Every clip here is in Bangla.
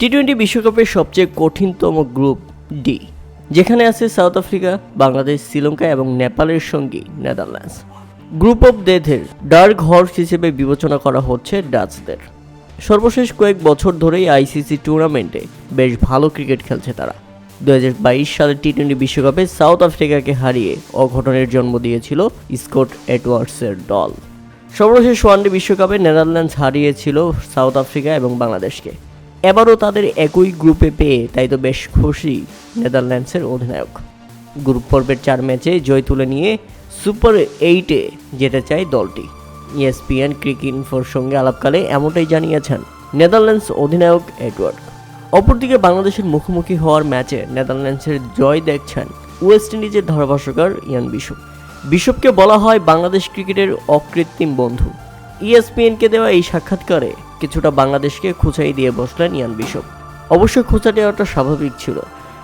টি টোয়েন্টি বিশ্বকাপের সবচেয়ে কঠিনতম গ্রুপ ডি যেখানে আছে সাউথ আফ্রিকা বাংলাদেশ শ্রীলঙ্কা এবং নেপালের সঙ্গী নেদারল্যান্ডস গ্রুপ অফ ডেথের ডার্ক হর্স হিসেবে বিবেচনা করা হচ্ছে ডাচদের সর্বশেষ কয়েক বছর ধরেই আইসিসি টুর্নামেন্টে বেশ ভালো ক্রিকেট খেলছে তারা। দু সালের টি টোয়েন্টি বিশ্বকাপে সাউথ আফ্রিকাকে হারিয়ে অঘটনের জন্ম দিয়েছিল স্কট এডওয়ার্ডসের দল। সর্বশেষ ওয়ানডে বিশ্বকাপে নেদারল্যান্ডস হারিয়েছিল সাউথ আফ্রিকা এবং বাংলাদেশকে এবারও তাদের একই গ্রুপে পেয়ে তাই তো বেশ খুশি নেদারল্যান্ডসের অধিনায়ক। গ্রুপ পর্বের চার ম্যাচে জয় তুলে নিয়ে সুপার এইটে যেতে চায় দলটি। ইএসপিএন ক্রিক ইনফোর সঙ্গে আলাপকালে এমনটাই জানিয়েছেন নেদারল্যান্ডস অধিনায়ক এডওয়ার্ড। অপরদিকে বাংলাদেশের মুখোমুখি হওয়ার ম্যাচে নেদারল্যান্ডসের জয় দেখছেন ওয়েস্ট ইন্ডিজের ধারাভাষ্যকার ইয়ান বিশপ। বিশপকে বলা হয় বাংলাদেশ ক্রিকেটের অকৃত্রিম বন্ধু। ইএসপিএনকে দেওয়া এই সাক্ষাৎকারে কিছুটা বাংলাদেশকে খুঁচাই দিয়ে বসলেন ইয়ান বিশপ। অবশ্য খোঁচা দেওয়াটা স্বাভাবিক ছিল।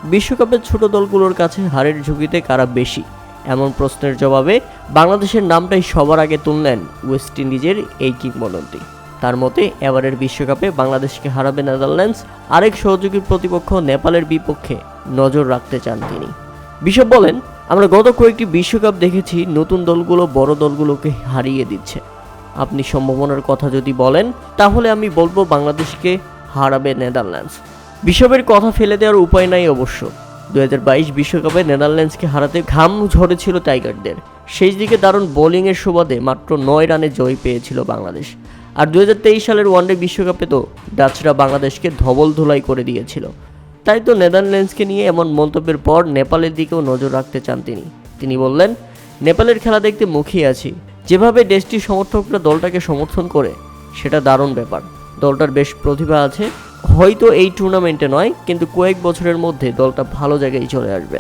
বিশ্বকাপের ছোট দলগুলোর কাছে হারের ঝুঁকিতে কারা বেশি? এমন প্রশ্নের জবাবে বাংলাদেশের নামটাই সবার আগে তুললেন ওয়েস্ট ইন্ডিজের এই কিংবদন্তি। তার মতে, এবারের বিশ্বকাপে বাংলাদেশকে হারাবে নেদারল্যান্ডস, আরেক সহযোগী প্রতিপক্ষ নেপালের বিপক্ষে নজর রাখতে চান তিনি। বিশপ বলেন, আমরা গত কয়েকটি বিশ্বকাপ দেখেছি, নতুন দলগুলো বড় দলগুলোকে হারিয়ে দিচ্ছে। আপনি সম্ভাবনার কথা যদি বলেন, তাহলে আমি বলব বাংলাদেশকে হারাবে নেদারল্যান্ডস। বিশ্ববের কথা ফেলে দেওয়ার উপায় নাই অবশ্য। দু বাইশ বিশ্বকাপে নেদারল্যান্ডসকে হারাতে ঘাম ঝরেছিল টাইগারদের। শেষ দিকে দারুণ বোলিংয়ের সুবাদে মাত্র নয় রানে জয় পেয়েছিল বাংলাদেশ। আর দুই হাজার তেইশ সালের ওয়ানডে বিশ্বকাপে তো ডাচরা বাংলাদেশকে ধবল ধুলাই করে দিয়েছিল। তাই তো নেদারল্যান্ডসকে নিয়ে এমন মন্তব্যের পর নেপালের দিকেও নজর রাখতে চান তিনি। তিনি বললেন, নেপালের খেলা দেখতে মুখিয়ে আছি। যেভাবে দেশটির সমর্থকরা দলটাকে সমর্থন করে, সেটা দারুণ ব্যাপার। দলটার বেশ প্রতিভা আছে। হয়তো এই টুর্নামেন্টে নয়, কিন্তু কয়েক বছরের মধ্যে দলটা ভালো জায়গায় চলে আসবে।